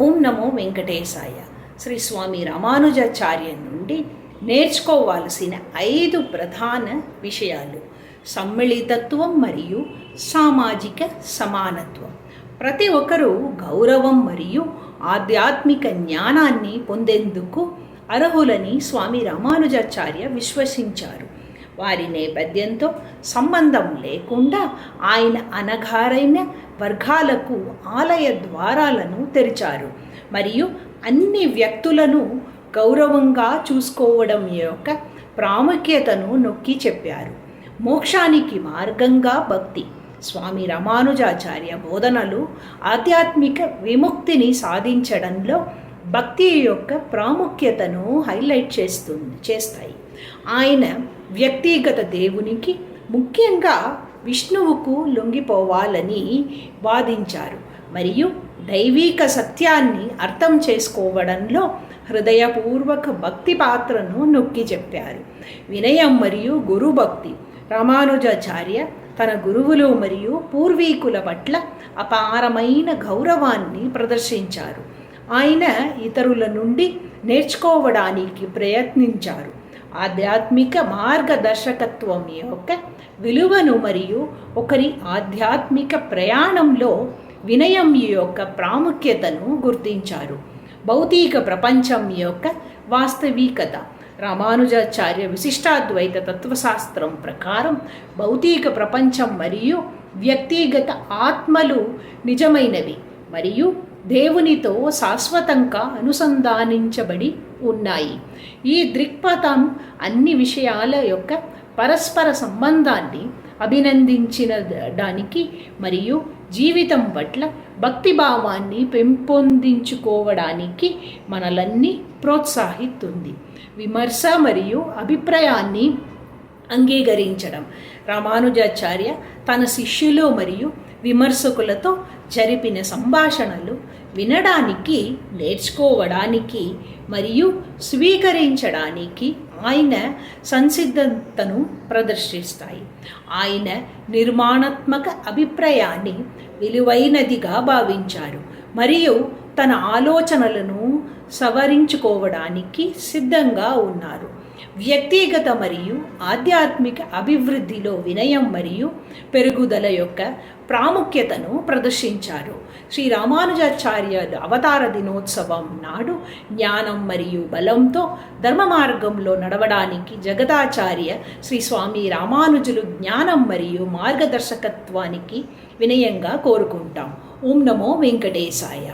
ఓం నమో వెంకటేశాయ. శ్రీ స్వామి రామానుజాచార్య నుండి నేర్చుకోవాల్సిన ఐదు ప్రధాన విషయాలు. సమ్మిళితత్వం మరియు సామాజిక సమానత్వం. ప్రతి ఒక్కరూ గౌరవం మరియు ఆధ్యాత్మిక జ్ఞానాన్ని పొందేందుకు అర్హులని స్వామి రామానుజాచార్య విశ్వసించారు. వారి నేపథ్యంతో సంబంధం లేకుండా ఆయన అనగారైన వర్గాలకు ఆలయ ద్వారాలను తెరిచారు. మరియు అన్ని వ్యక్తులను గౌరవంగా చూసుకోవడం యొక్క ప్రాముఖ్యతను నొక్కి చెప్పారు. మోక్షానికి మార్గంగా భక్తి స్వామి రామానుజాచార్య బోధనలు ఆధ్యాత్మిక విముక్తిని సాధించడంలో భక్తి యొక్క ప్రాముఖ్యతను హైలైట్ చేస్తుంది చేస్తాయి. ఆయన వ్యక్తిగత దేవునికి ముఖ్యంగా విష్ణువుకు లొంగిపోవాలని వాదించారు. మరియు దైవిక సత్యాన్ని అర్థం చేసుకోవడంలో హృదయపూర్వక భక్తి పాత్రను నొక్కి చెప్పారు. వినయం మరియు గురుభక్తి రామానుజాచార్య తన గురువులు మరియు పూర్వీకుల పట్ల అపారమైన గౌరవాన్ని ప్రదర్శించారు. ఆయన ఇతరుల నుండి నేర్చుకోవడానికి ప్రయత్నించారు. ఆధ్యాత్మిక మార్గదర్శకత్వం యొక్క విలువను మరియు ఒకరి ఆధ్యాత్మిక ప్రయాణంలో వినయం యొక్క ప్రాముఖ్యతను గుర్తించారు. భౌతిక ప్రపంచం యొక్క వాస్తవికత రామానుజాచార్య విశిష్టాద్వైత తత్వశాస్త్రం ప్రకారం భౌతిక ప్రపంచం మరియు వ్యక్తిగత ఆత్మలు నిజమైనవి మరియు దేవునితో శాశ్వతంగా అనుసంధానించబడి ఉన్నాయి. ఈ దృక్పథం అన్ని విషయాల యొక్క పరస్పర సంబంధాన్ని అభినందించడానికి మరియు జీవితం పట్ల భక్తిభావాన్ని పెంపొందించుకోవడానికి మనలన్నీ ప్రోత్సాహిస్తుంది. విమర్శ మరియు అభిప్రాయాన్ని అంగీకరించడం. రామానుజాచార్య తన శిష్యులు మరియు విమర్శకులతో జరిపిన సంభాషణలు వినడానికి నేర్చుకోవడానికి మరియు స్వీకరించడానికి ఆయన సంసిద్ధతను ప్రదర్శిస్తాయి. ఆయన నిర్మాణాత్మక అభిప్రాయాన్ని విలువైనదిగా భావించారు మరియు తన ఆలోచనలను సవరించుకోవడానికి సిద్ధంగా ఉన్నారు. వ్యక్తిగత మరియు ఆధ్యాత్మిక అభివృద్ధిలో వినయం మరియు పెరుగుదల యొక్క ప్రాముఖ్యతను ప్రదర్శించారు. శ్రీ రామానుజాచార్య అవతార దినోత్సవం నాడు జ్ఞానం మరియు బలంతో ధర్మ మార్గంలో నడవడానికి జగదాచార్య శ్రీ స్వామి రామానుజులు జ్ఞానం మరియు మార్గదర్శకత్వానికి వినయంగా కోరుకుంటాం. ఓం నమో వెంకటేశాయ.